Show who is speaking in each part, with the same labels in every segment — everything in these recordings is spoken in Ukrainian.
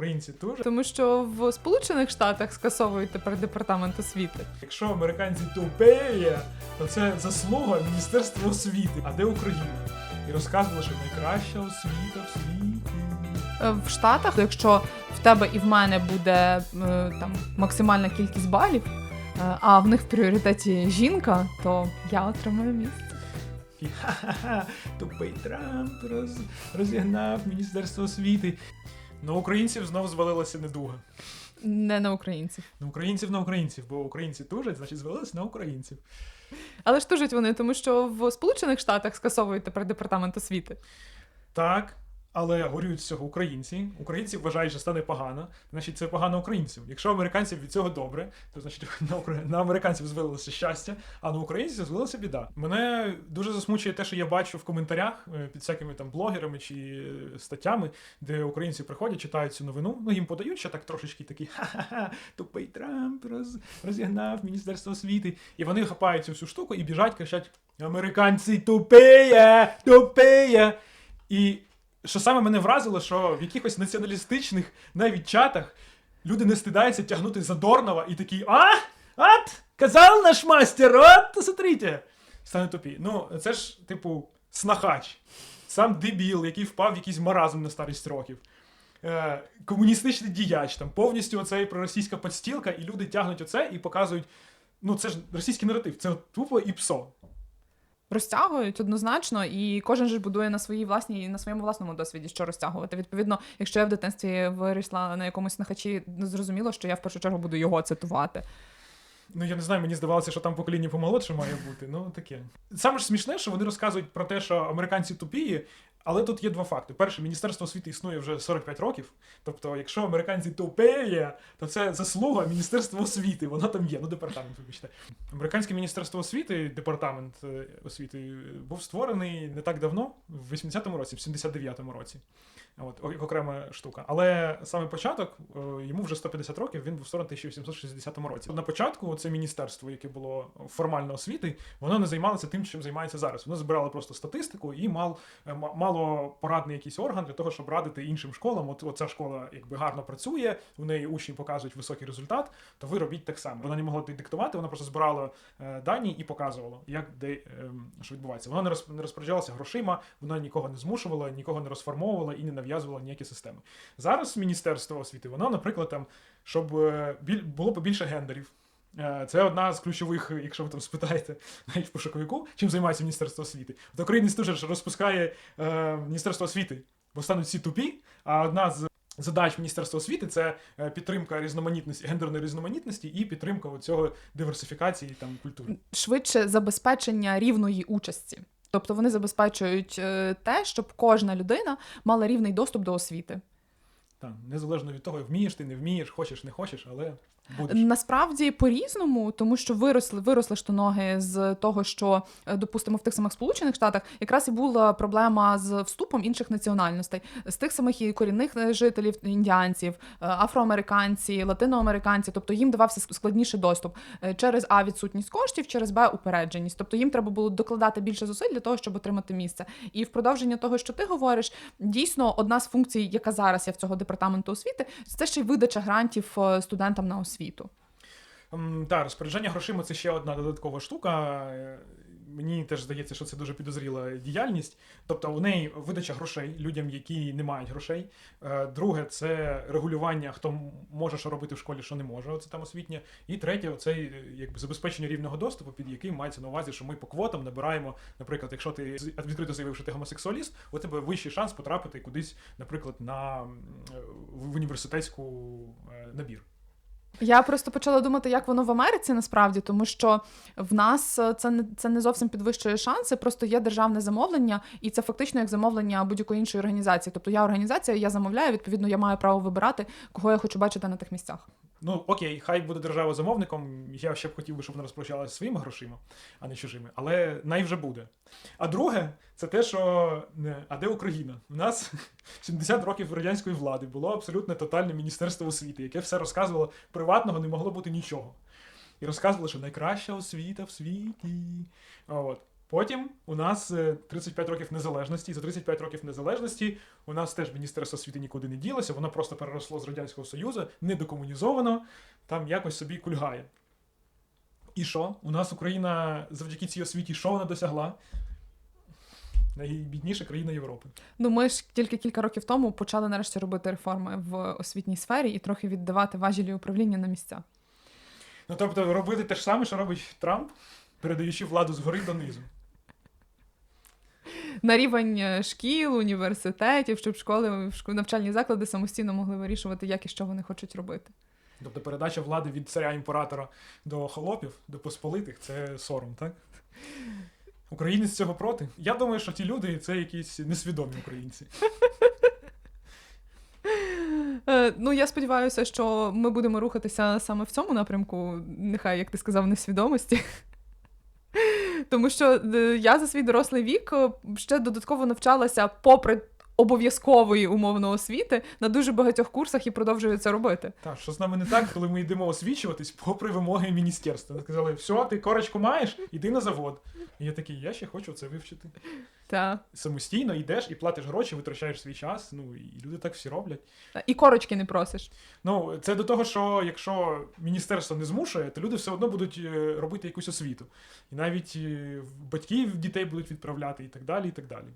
Speaker 1: українці дуже.
Speaker 2: Тому що в Сполучених Штатах скасовують тепер департамент освіти.
Speaker 1: Якщо американці тупеє, то це заслуга Міністерства освіти. А де Україна? І розказували, що найкраща освіта в світі.
Speaker 2: Е, В Штатах, якщо в тебе і в мене буде е, там максимальна кількість балів, е, а в них в пріоритеті жінка, то я отримаю місце.
Speaker 1: Ха-ха-ха, тупий Трамп роз, розігнав Міністерство освіти. На українців знов звалилася недуга.
Speaker 2: Не на українців.
Speaker 1: На українців на українців, бо українці тужать, значить звалилися на українців.
Speaker 2: Але ж тужать вони, тому що в Сполучених Штатах скасовують тепер департамент освіти.
Speaker 1: Так, але горюють з цього українці. Українці вважають, що стане погано, значить це погано українцям. Якщо американців від цього добре, то значить на, на американців звалилося щастя, а на українців звалилася біда. Мене дуже засмучує те, що я бачу в коментарях е, під всякими там блогерами чи е, статтями, де українці приходять, читають цю новину. Ну їм подають ще так трошечки такі ха-ха-ха, тупий Трамп роз, розігнав Міністерство освіти. І вони хапають цю всю штуку і біжать, кричать: Американці тупеє, тупеє. І що саме мене вразило, що в якихось націоналістичних навіть чатах люди не стидаються тягнути Задорнова і такі А? От! Казав наш мастер, от, смотрите! Стане тупі. Ну, це ж, типу, снахач. Сам дебіл, який впав в якийсь маразм на старість років. Е, комуністичний діяч, там повністю оцей проросійська подстілка, і люди тягнуть оце і показують. Ну, це ж російський наратив, це тупо і псо.
Speaker 2: Розтягують однозначно, і кожен же будує на своїй власній на своєму власному досвіді, що розтягувати. Відповідно, якщо я в дитинстві вирісла на якомусь нахачі, зрозуміло, що я в першу чергу буду його цитувати.
Speaker 1: Ну, я не знаю, мені здавалося, що там покоління помолодше має бути. Ну таке. Саме ж смішне, що вони розказують про те, що американці тупії, але тут є два факти. Перше, Міністерство освіти існує вже 45 років. Тобто, якщо американці тупеє, то це заслуга Міністерства освіти. Воно там є. Ну, департамент, вибачте. Американське міністерство освіти, департамент е, освіти, е, був створений не так давно, в 80-му році, в 79-му році. От, окрема штука. Але саме початок, е, йому вже 150 років, він був створений в 1860 році. На початку це міністерство, яке було формально освіти, воно не займалося тим, чим займається зараз. Воно збирало просто статистику і мав, е, мало порадний якийсь орган для того, щоб радити іншим школам. От, от ця школа якби гарно працює, у неї учні показують високий результат, то ви робіть так само. Вона не могла диктувати, вона просто збирала е, дані і показувала, як де ем, що відбувається. Вона не розпоряджалася грошима, вона нікого не змушувала, нікого не розформовувала і не нав'язувала ніякі системи. Зараз Міністерство освіти, воно, наприклад, там, щоб е, було побільше гендерів. Е, Це одна з ключових, якщо ви там спитаєте навіть в пошуковику, чим займається Міністерство освіти. От Українець дуже розпускає е, Міністерство освіти, бо стануть всі тупі. А одна з задач Міністерства освіти це е, підтримка різноманітності, гендерної різноманітності і підтримка цього диверсифікації там культури.
Speaker 2: Швидше забезпечення рівної участі. Тобто вони забезпечують е, те, щоб кожна людина мала рівний доступ до освіти.
Speaker 1: Так, незалежно від того, вмієш ти, не вмієш, хочеш, не хочеш, але будеш.
Speaker 2: Насправді по-різному, тому що виросли, виросли штоноги з того, що, е, допустимо, в тих самих Сполучених Штатах якраз і була проблема з вступом інших національностей, з тих самих і корінних е, жителів індіанців, е, афроамериканці, латиноамериканці, тобто їм давався складніший доступ через А відсутність коштів, через Б упередженість. Тобто їм треба було докладати більше зусиль для того, щоб отримати місце. І в продовження того, що ти говориш, дійсно одна з функцій, яка зараз є в цього департаменту освіти, це ще й видача грантів студентам на освіту.
Speaker 1: М, Так, розпорядження грошима це ще одна додаткова штука. Е, Мені теж здається, що це дуже підозріла діяльність. Тобто у неї видача грошей людям, які не мають грошей. Е, Друге, це регулювання, хто може що робити в школі, що не може. Це там освітнє. І третє, це якби забезпечення рівного доступу, під яким мається на увазі, що ми по квотам набираємо, наприклад, якщо ти відкрито заявив, що ти гомосексуаліст, у тебе вищий шанс потрапити кудись, наприклад, на е, в університетську е, набір.
Speaker 2: Я просто почала думати, як воно в Америці насправді, тому що в нас е, це не це не зовсім підвищує шанси, просто є державне замовлення, і це фактично як замовлення будь-якої іншої організації. Тобто я організація, я замовляю, відповідно, я маю право вибирати, кого я хочу бачити на тих місцях.
Speaker 1: Ну окей, хай буде держава замовником. Я ще б хотів би, щоб вона розпоряджалася своїми грошима, а не чужими. Але най вже буде. А друге, це те, що а де Україна? У нас 70 років радянської влади було абсолютно тотальне міністерство освіти, яке все розказувало приватного не могло бути нічого. І розказувало, що найкраща освіта в світі. От. Потім у нас е, 35 років незалежності. І за 35 років незалежності у нас теж Міністерство освіти нікуди не ділося, воно просто переросло з Радянського Союзу, недокомунізовано, там якось собі кульгає. І що? У нас Україна завдяки цій освіті, що вона досягла? Найбідніша країна Європи.
Speaker 2: Ну, ми ж тільки кілька років тому почали нарешті робити реформи в освітній сфері і трохи віддавати важелі управління на місця.
Speaker 1: Ну тобто робити те ж саме, що робить Трамп, передаючи владу згори донизу.
Speaker 2: На рівень е, шкіл, університетів, щоб школи, шко- навчальні заклади самостійно могли вирішувати, як і що вони хочуть робити.
Speaker 1: Тобто передача влади від царя імператора до холопів, до посполитих це сором, так? Українець цього проти. Я думаю, що ті люди це якісь несвідомі українці.
Speaker 2: Е, ну, я сподіваюся, що ми будемо рухатися саме в цьому напрямку, нехай, як ти сказав, несвідомості. Тому що е, я за свій дорослий вік е, ще додатково навчалася попри обов'язкової умовно освіти на дуже багатьох курсах і продовжую це робити.
Speaker 1: Так, що з нами не так, коли ми йдемо освічуватись попри вимоги міністерства. Сказали, все, ти корочку маєш, іди на завод. І я такий, я ще хочу це вивчити.
Speaker 2: Та.
Speaker 1: Самостійно йдеш і платиш гроші, витрачаєш свій час. Ну і люди так всі роблять.
Speaker 2: І корочки не просиш.
Speaker 1: Ну, це до того, що якщо міністерство не змушує, то люди все одно будуть е, робити якусь освіту. І навіть е, батьків дітей будуть відправляти і так далі, і так далі.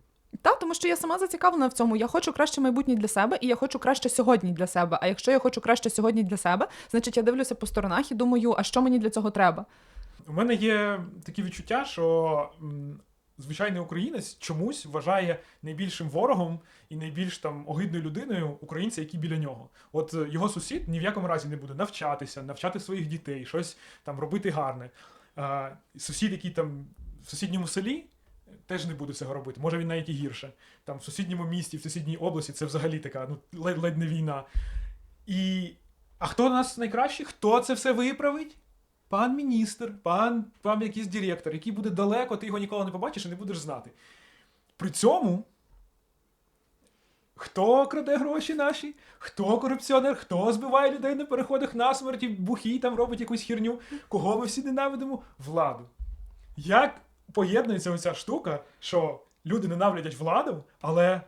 Speaker 2: Та, тому що я сама зацікавлена в цьому. Я хочу краще майбутнє для себе, і я хочу краще сьогодні для себе. А якщо я хочу краще сьогодні для себе, значить я дивлюся по сторонах і думаю, а що мені для цього треба?
Speaker 1: У мене є такі відчуття, що звичайний українець чомусь вважає найбільшим ворогом і найбільш там огидною людиною українця, який біля нього. От е, його сусід ні в якому разі не буде навчатися, навчати своїх дітей, щось там робити гарне. А, сусід, який там в сусідньому селі. Теж не буде цього робити. Може він навіть і гірше. Там в сусідньому місті, в сусідній області це взагалі така ну, ледь, ледь не війна. І. А хто у нас найкращий? Хто це все виправить? Пан міністр, пан, пан якийсь директор, який буде далеко, ти його ніколи не побачиш і не будеш знати. При цьому. Хто краде гроші наші? Хто корупціонер? Хто збиває людей на переходах на смерті, бухій там робить якусь херню? Кого ми всі ненавидимо? Владу. Як поєднується оця штука, що люди ненавидять владу, але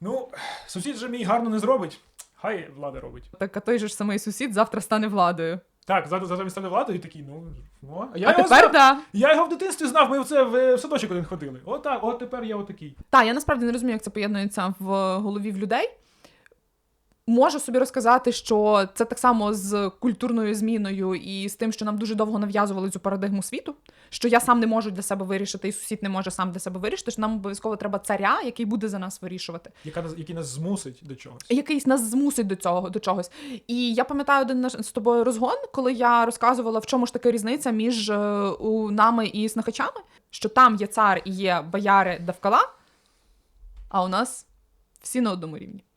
Speaker 1: ну, сусід же мій гарно не зробить. Хай влада робить.
Speaker 2: Так, а той же ж самий сусід завтра стане владою.
Speaker 1: Так, зараз зараз він стане владою і такий, ну, ну я
Speaker 2: а
Speaker 1: його
Speaker 2: тепер
Speaker 1: знав.
Speaker 2: да.
Speaker 1: Я його в дитинстві знав, ми в це в, садочок один ходили. Отак, от тепер я отакий.
Speaker 2: Та, я насправді не розумію, як це поєднується в голові в людей. Можу собі розказати, що це так само з культурною зміною і з тим, що нам дуже довго нав'язували цю парадигму світу, що я сам не можу для себе вирішити, і сусід не може сам для себе вирішити, що нам обов'язково треба царя, який буде за нас вирішувати.
Speaker 1: Яка нас, який нас змусить до чогось.
Speaker 2: якийсь нас змусить до цього до чогось. І я пам'ятаю один наш з тобою розгон, коли я розказувала, в чому ж таки різниця між е, у нами і снахачами, що там є цар і є бояри Давкала, а у нас всі на одному рівні.